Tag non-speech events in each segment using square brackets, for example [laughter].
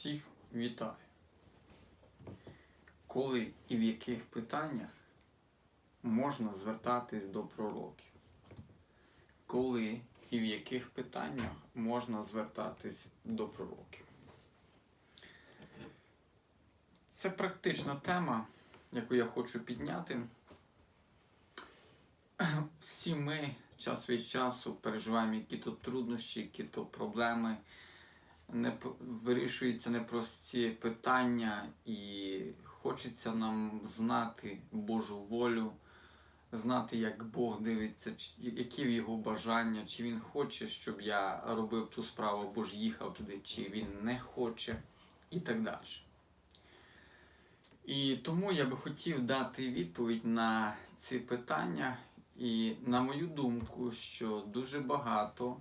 Всіх вітаю. Коли і в яких питаннях можна звертатись до пророків? Коли і в яких питаннях можна звертатись до пророків? Це практична тема, яку я хочу підняти. Всі ми час від часу переживаємо які-то труднощі, які-то проблеми не вирішуються непрості питання, і хочеться нам знати Божу волю, знати, як Бог дивиться, які його бажання, чи він хоче, щоб я робив ту справу, або ж їхав туди, чи він не хоче, і так далі. І тому я би хотів дати відповідь на ці питання. І на мою думку, що дуже багато,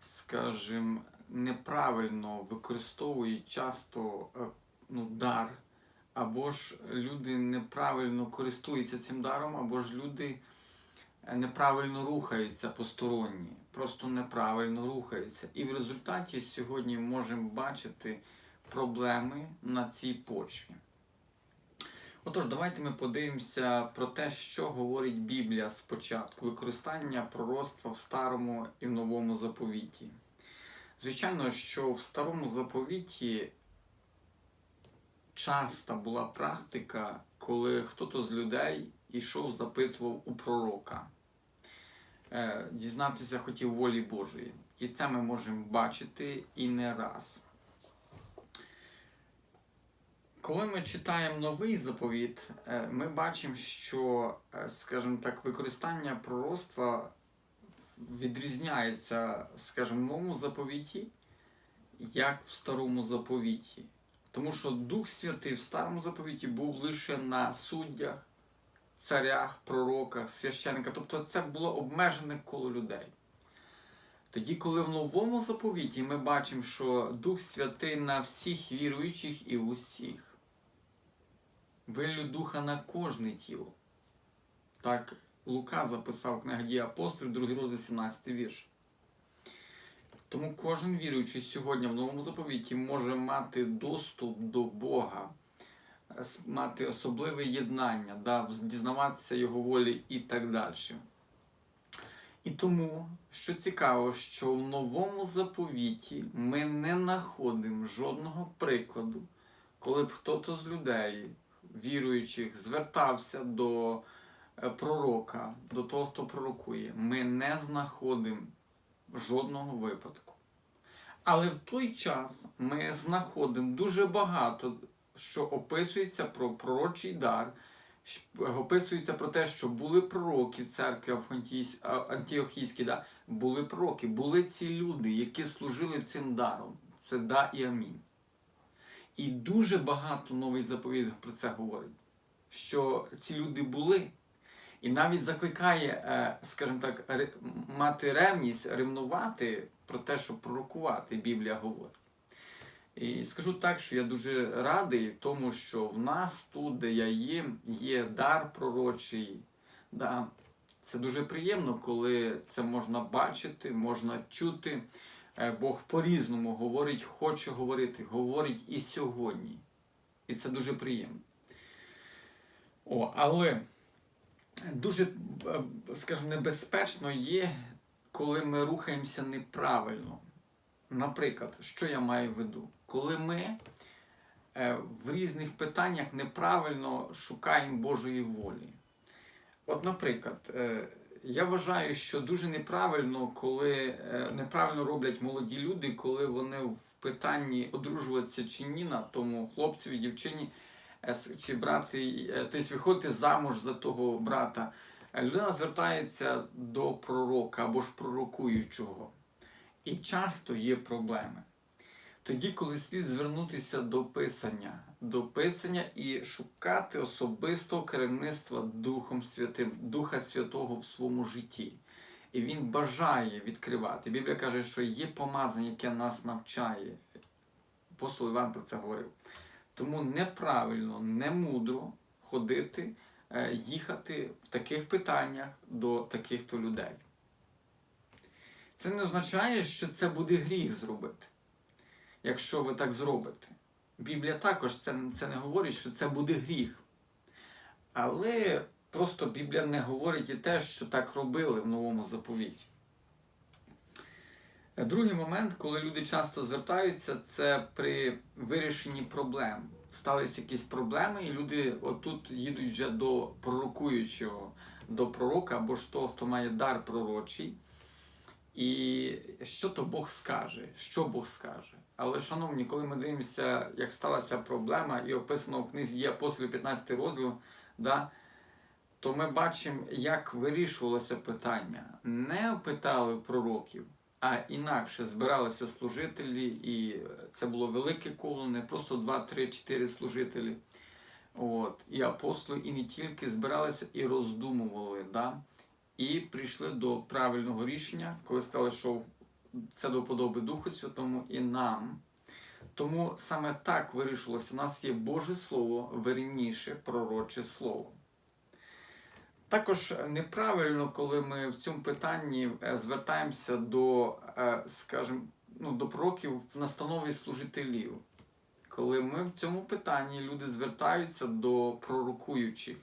скажімо, неправильно використовують часто е, ну, дар, або ж люди неправильно користуються цим даром, або ж люди е, неправильно рухаються посторонні, просто неправильно рухаються. І в результаті сьогодні можемо бачити проблеми на цій почві. Отож, давайте ми подивимося про те, що говорить Біблія спочатку, використання пророцтва в старому і в новому заповіті. Звичайно, що в старому заповіті часто була практика, коли хтось з людей ішов, запитував у пророка, Е, дізнатися хотів волі Божої. І це ми можемо бачити і не раз. Коли ми читаємо новий заповіт, е, ми бачимо, що, е, скажімо так, використання пророцтва відрізняється, скажімо, в новому заповіті, як в старому заповіті. Тому що Дух Святий в старому заповіті був лише на суддях, царях, пророках, священниках. Тобто це було обмежене коло людей. Тоді, коли в новому заповіті ми бачимо, що Дух Святий на всіх віруючих і усіх. Виллю духа на кожне тіло. Так Лука записав книга дії апостолів, 2 розділ 17 вірш. Тому кожен віруючий сьогодні в новому заповіті може мати доступ до Бога, мати особливе єднання, да, дізнаватися Його волі і так далі. І тому, що цікаво, що в новому заповіті ми не знаходимо жодного прикладу, коли б хтось з людей, віруючих, звертався до пророка, до того, хто пророкує. Ми не знаходимо жодного випадку. Але в той час ми знаходимо дуже багато, що описується про пророчий дар, описується про те, що були пророки в церкві Антіохійській, да, були пророки, були ці люди, які служили цим даром. Це да і амінь. І дуже багато новий заповідь про це говорить, що ці люди були. І навіть закликає, е, скажімо так, мати ревність, ревнувати про те, щоб пророкувати, Біблія говорить. І скажу так, що я дуже радий тому, що в нас тут, де я є, є дар пророчий. Да. Це дуже приємно, коли це можна бачити, можна чути. Е, Бог по-різному говорить, хоче говорити, говорить і сьогодні. І це дуже приємно. О, але дуже, е, скажімо, небезпечно є, коли ми рухаємося неправильно. Наприклад, що я маю в виду? Коли ми е, в різних питаннях неправильно шукаємо Божої волі. От, наприклад, е, я вважаю, що дуже неправильно, коли неправильно роблять молоді люди, коли вони в питанні одружуватися чи ні на тому хлопцеві, дівчині чи брати, е, тобто виходити замуж за того брата. Е, Людина звертається до пророка або ж пророкуючого. І часто є проблеми. Тоді, коли слід звернутися до писання, до писання і шукати особистого керівництва Духом Святим, Духа Святого в своєму житті. І він бажає відкривати. Біблія каже, що є помазання, яке нас навчає. Апостол Іван про це говорив. Тому неправильно, не мудро ходити, е, їхати в таких питаннях до таких то людей. Це не означає, що це буде гріх зробити, якщо ви так зробите. Біблія також це, це не говорить, що це буде гріх. Але просто Біблія не говорить і те, що так робили в новому заповіті. Другий момент, коли люди часто звертаються, це при вирішенні проблем. Сталися якісь проблеми, і люди отут їдуть вже до пророкуючого, до пророка або ж того, хто має дар пророчий. І що то Бог скаже, що Бог скаже. Але, шановні, коли ми дивимося, як сталася проблема, і описано в книзі є апостолів 15 розділ, да, то ми бачимо, як вирішувалося питання. Не питали пророків, а інакше збиралися служителі, і це було велике коло, не просто 2, 3, 4 служителі. От, І апостоли, і не тільки збиралися і роздумували. Да? І прийшли до правильного рішення, коли сказали, що це до подоби Духу Святому і нам. Тому саме так вирішилося. У нас є Боже Слово, верніше пророче Слово. Також неправильно, коли ми в цьому питанні е, звертаємося до, е, скажімо, ну, до пророків в настанові служителів. Коли ми в цьому питанні люди звертаються до пророкуючих,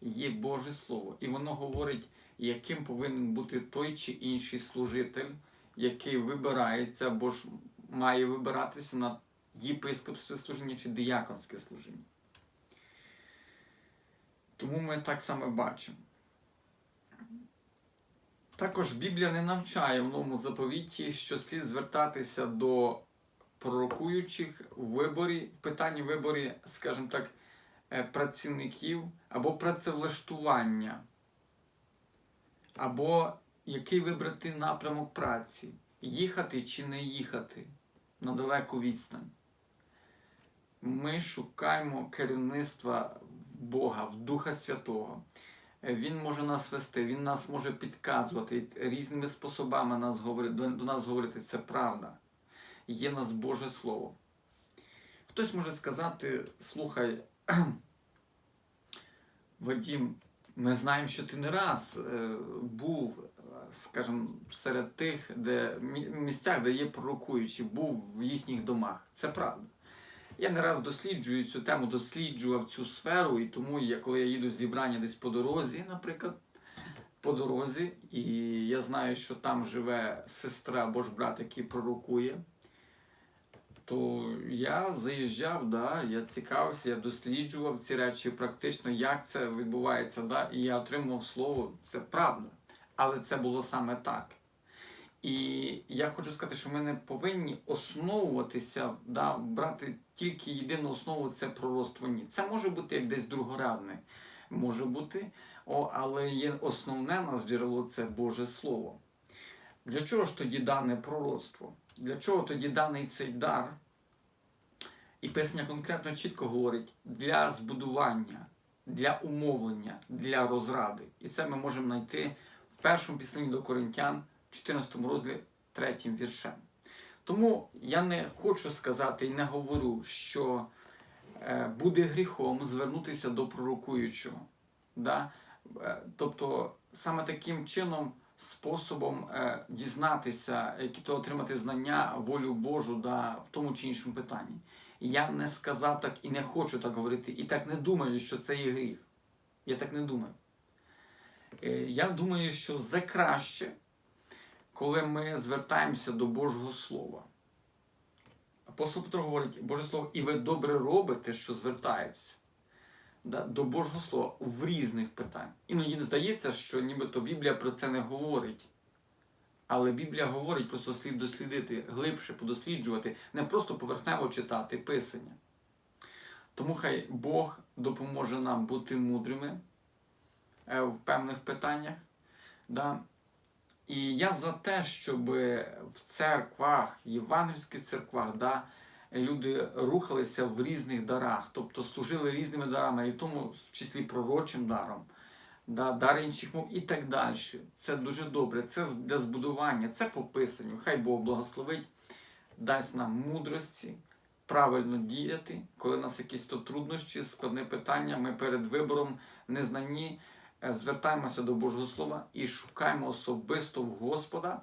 є Боже Слово, і воно говорить, яким повинен бути той чи інший служитель, який вибирається або ж має вибиратися на єпископське служіння чи дияконське служіння. Тому ми так само бачимо. Також Біблія не навчає в новому заповіті, що слід звертатися до пророкуючих в виборі, в питанні виборі, скажімо так, е, працівників або працевлаштування, або який вибрати напрямок праці, їхати чи не їхати на далеку відстань. Ми шукаємо керівництва Бога, в Духа Святого. Е, Він може нас вести, Він нас може підказувати різними способами нас говорити, до, до нас говорити. Це правда. Є нас Боже Слово. Хтось може сказати: слухай, [clears throat] Вадім, ми знаємо, що ти не раз е, був, скажімо, серед тих, де мі- місцях, де є пророкуючі, був в їхніх домах. Це правда. Я не раз досліджую цю тему, досліджував цю сферу, і тому, я, коли я їду зібрання десь по дорозі, наприклад, по дорозі, і я знаю, що там живе сестра або ж брат, який пророкує, то я заїжджав, да, я цікавився, я досліджував ці речі практично, як це відбувається, да, і я отримував слово, це правда. Але це було саме так. І я хочу сказати, що ми не повинні основуватися, да, брати тільки єдину основу це пророцтво. Ні. Це може бути як десь другорядне, може бути, о, але є основне нас джерело це Боже Слово. Для чого ж тоді дане пророцтво? Для чого тоді даний цей дар? І писання конкретно чітко говорить для збудування, для умовлення, для розради. І це ми можемо знайти в першому післанні до Коринтян, 14 розділі 3 віршем. Тому я не хочу сказати і не говорю, що е, буде гріхом звернутися до пророкуючого. Да? Е, Тобто саме таким чином, способом е, дізнатися, які то отримати знання, волю Божу да, в тому чи іншому питанні. Я не сказав так і не хочу так говорити, і так не думаю, що це є гріх. Я так не думаю. Я думаю, що за краще, коли ми звертаємося до Божого Слова. Апостол Петро говорить, Боже Слово, і ви добре робите, що звертаєтеся да, до Божого Слова в різних питаннях. Іноді здається, що нібито Біблія про це не говорить. Але Біблія говорить, просто слід дослідити, глибше подосліджувати, не просто поверхнево читати писання. Тому хай Бог допоможе нам бути мудрими е, в певних питаннях. Да? І я за те, щоб в церквах, євангельських церквах, да, люди рухалися в різних дарах, тобто служили різними дарами, і в тому в числі пророчим даром, да, дар інших мов і так далі. Це дуже добре. Це для збудування, це по писанню. Хай Бог благословить, дасть нам мудрості, правильно діяти, коли у нас якісь то труднощі, складне питання, ми перед вибором незнанні. Е, звертаємося до Божого Слова і шукаємо особисто в Господа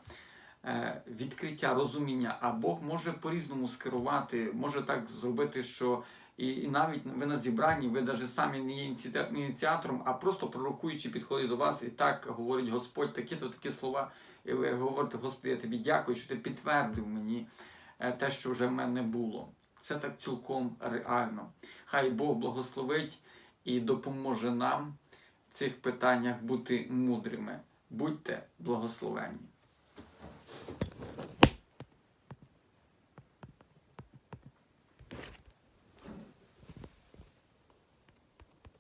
е, відкриття, розуміння, а Бог може по-різному скерувати, може так зробити, що і, навіть ви на зібранні, ви навіть самі не є ініціатором, а просто пророкуючи підходить до вас і так говорить Господь такі-то такі слова. І ви говорите, Господи, я тобі дякую, що ти підтвердив мені е, те, що вже в мене було. Це так цілком реально. Хай Бог благословить і допоможе нам цих питаннях бути мудрими. Будьте благословені.